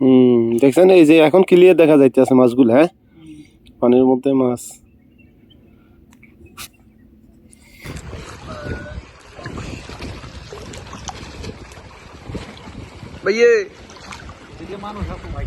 হুম দেখছেন এই যে এখন ক্লিয়ার দেখা যাইতেছে মাছগুলো হ্যাঁ পানির মধ্যে মাছ ভাইয়ে মানুষ আছে ভাই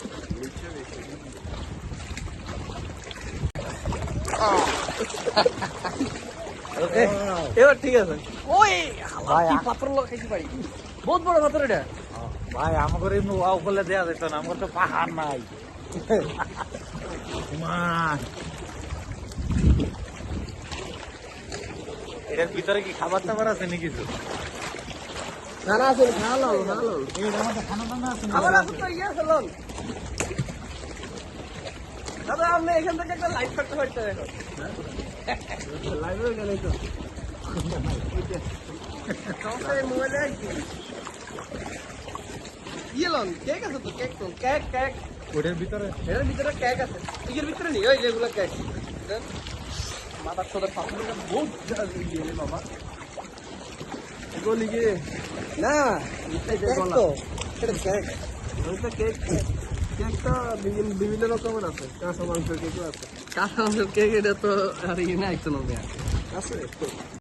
এবার ঠিক আছে। ওই ভাই, পাত্র বহুত বড় পাত্র এটা। ভাই আমাদের এমনি ওয়াও করলে দেওয়া যেত না আমার তো পাহাড় নাই। এটার ভিতরে কি খাবার টাবার আছে নাকি কিছু? না না আছে ভালো ভালো এটার মধ্যে খানা টানা আছে? আমার আছে তো ইয়ে আছে দাদা আপনি এখান থেকে একটা লাইভ করতে পারতে দেখো লাইভে গেলে তো মোবাইলে কি। কেক আছে তো কেক তো কেক কেক ওটার ভিতরে? এটার ভিতরে কেক আছে। ইয়ের ভিতরে নেই ওই যেগুলো কেক দেন। মাথার সাথে পাপড়িটা বহুত রে বাবা। এগুলো লিখে না কেক তো এটা কেক কেক কেকটা বিভিন্ন বিভিন্ন রকমের আছে। কাঁচা মাংসের কেকও আছে। কাঁচা মাংসের কেক এটা তো আর ইয়ে না একটু আছে?